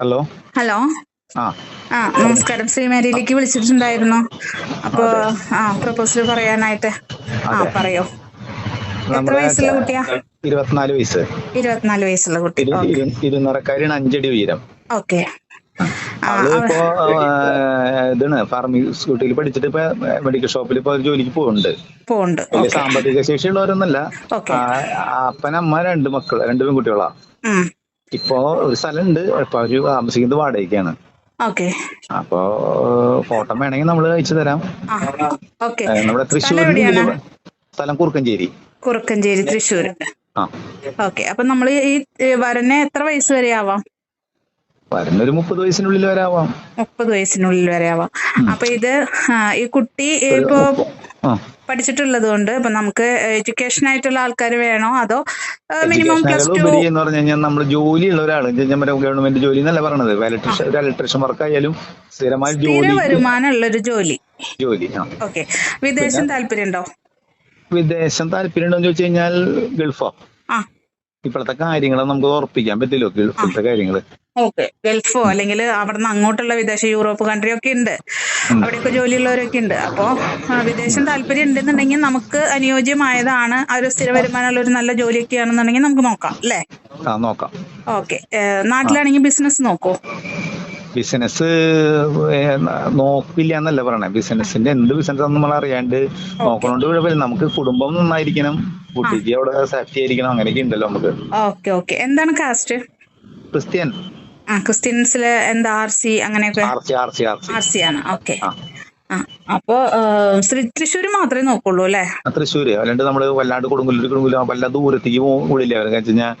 Hello? Hello? ആ. ആ നമസ്കാരം. ശ്രീമേരിയിലേക്ക് വിളിച്ചിട്ടുണ്ടായിരുന്നു. അപ്പൊ ആ പ്രപ്പോസൽ പറയാനായിട്ട്. ആ പറയോ. എത്ര വയസ്സുള്ള കുട്ടിയാ? ഇരുപത്തിനാല് വയസ്സ്. ഇരുപത്തിനാല് വയസ്സുള്ള കുട്ടി. ഇരു- ഇരു- അഞ്ചടി ഉയരം. ഓക്കെ. ആ. അവൾ അവ- ഇപ്പോ ഇതാണ് ഫാർമിംഗ് സ്കൂട്ടിയിൽ പഠിച്ചിട്ട് ഇപ്പൊ മെഡിക്കൽ ഷോപ്പിൽ ഇപ്പൊ ജോലിക്ക് പോകുന്നുണ്ട് പോകുന്നുണ്ട് സാമ്പത്തിക ശേഷി ഉള്ളവരൊന്നല്ല അപ്പനമ്മ അമ്മ രണ്ട് മക്കൾ രണ്ട് പെൺകുട്ടികളാ. ഇപ്പോ ഒരു സ്ഥലമുണ്ട് ഇപ്പൊ അവർ താമസിക്കുന്നത് വാടകയ്ക്കാണ്. ഓക്കെ. അപ്പോ ഫോട്ടോ വേണമെങ്കിൽ നമ്മൾ അയച്ചു തരാം. നമ്മുടെ തൃശ്ശൂർ സ്ഥലം കുറുക്കഞ്ചേരി. കുറുക്കഞ്ചേരി തൃശ്ശൂർ. ഓക്കെ. അപ്പൊ നമ്മൾ ഈ വരനെ എത്ര വയസ്സ് വരെ ആവാം? വരുന്നൊരു മുപ്പത് വയസ്സിനുള്ളിൽ വരെ ആവാം. മുപ്പത് വയസ്സിനുള്ളിൽ വരെ ആവാം. അപ്പൊ ഇത് ഈ കുട്ടി ഇപ്പോ പഠിച്ചിട്ടുള്ളത് കൊണ്ട് ഇപ്പൊ നമുക്ക് എഡ്യൂക്കേഷൻ ആയിട്ടുള്ള ആൾക്കാർ വേണോ? അതോ മിനിമം പ്ലസ് ടു എന്ന് പറഞ്ഞു കഴിഞ്ഞാൽ നമ്മൾ ജോലിയുള്ള ഒരാൾ ഗവൺമെന്റ് ജോലി എന്നല്ല പറയണത്. ഇലക്ട്രീഷ്യൻ ഒരു ഇലക്ട്രീഷ്യൻ വർക്ക് ആയാലും സ്ഥിരമായ സ്ഥിര ജോലി. വരുമാനമുള്ള ഒരു ജോലി ജോലി ഓക്കെ വിദേശം താല്പര്യമുണ്ടോ? വിദേശം താല്പര്യം ഉണ്ടോ എന്ന് ചോദിച്ചു കഴിഞ്ഞാൽ ഗൾഫോ. ഇപ്പോഴത്തെ കാര്യങ്ങൾ നമുക്ക് ഉറപ്പിക്കാൻ പറ്റില്ല ഗൾഫിലത്തെ കാര്യങ്ങൾ. ഓക്കെ. ഗൾഫോ അല്ലെങ്കിൽ അവിടുന്ന് അങ്ങോട്ടുള്ള വിദേശ യൂറോപ്പ് കൺട്രി ഒക്കെ ഉണ്ട്. അവിടെയൊക്കെ ജോലിയുള്ളവരൊക്കെ ഉണ്ട്. അപ്പോ വിദേശം താല്പര്യം ഉണ്ടെന്നുണ്ടെങ്കിൽ നമുക്ക് അനുയോജ്യമായതാണ് ആ ഒരു സ്ഥിര വരുമാനമുള്ള ഒരു നല്ല ജോലിയൊക്കെ ആണെന്നുണ്ടെങ്കിൽ നമുക്ക് നോക്കാം അല്ലേ? നോക്കാം. ഓക്കെ. നാട്ടിലാണെങ്കിൽ ബിസിനസ് നോക്കൂ. ബിസിനസ് നോക്കില്ല എന്നല്ല പറയണേ. ബിസിനസിന്റെ എന്ത് ബിസിനസ് നമ്മൾ അറിയാണ്ട് നോക്കണോണ്ട് കുഴപ്പമില്ല നമുക്ക് കുടുംബം നന്നായിരിക്കണം. കുട്ടിക്ക് അവിടെ സേഫ്റ്റി ആയിരിക്കണം. അങ്ങനെയൊക്കെ ഉണ്ടല്ലോ നമുക്ക്. Okay okay. എന്താണ് കാസ്റ്റ് ക്രിസ്ത്യൻ. ക്രിസ്ത്യൻസിൽ എന്താ ആർ സി അങ്ങനെയൊക്കെ? ആർ സി ആണ് ഓക്കെ. അപ്പോ ശ്രീ തൃശ്ശൂർ മാത്രമേ നോക്കുള്ളൂ അല്ലേ? തൃശ്ശൂര്. അല്ലാണ്ട് നമ്മൾ വല്ലാണ്ട് കൊടുങ്ങല്ലൂർ കൊടുങ്ങല്ലൂർ വല്ല ദൂരത്തേക്ക് കൂടില്ല അവരെ കഴിഞ്ഞാൽ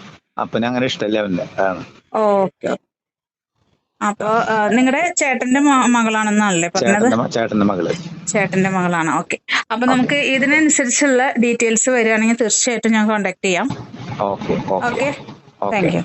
അപ്പനെ അങ്ങനെ ഇഷ്ടമല്ല അവന്റെ. ഓക്കെ അപ്പോ നിങ്ങളുടെ ചേട്ടന്റെ മകളാണെന്നാണല്ലേ പറഞ്ഞത്? ചേട്ടന്റെ മകൾ. ചേട്ടന്റെ മകളാണ് ഓക്കെ. അപ്പൊ നമുക്ക് ഇതിനനുസരിച്ചുള്ള ഡീറ്റെയിൽസ് വരികയാണെങ്കിൽ തീർച്ചയായിട്ടും ഞാൻ കോണ്ടാക്ട് ചെയ്യാം. Okay thank you.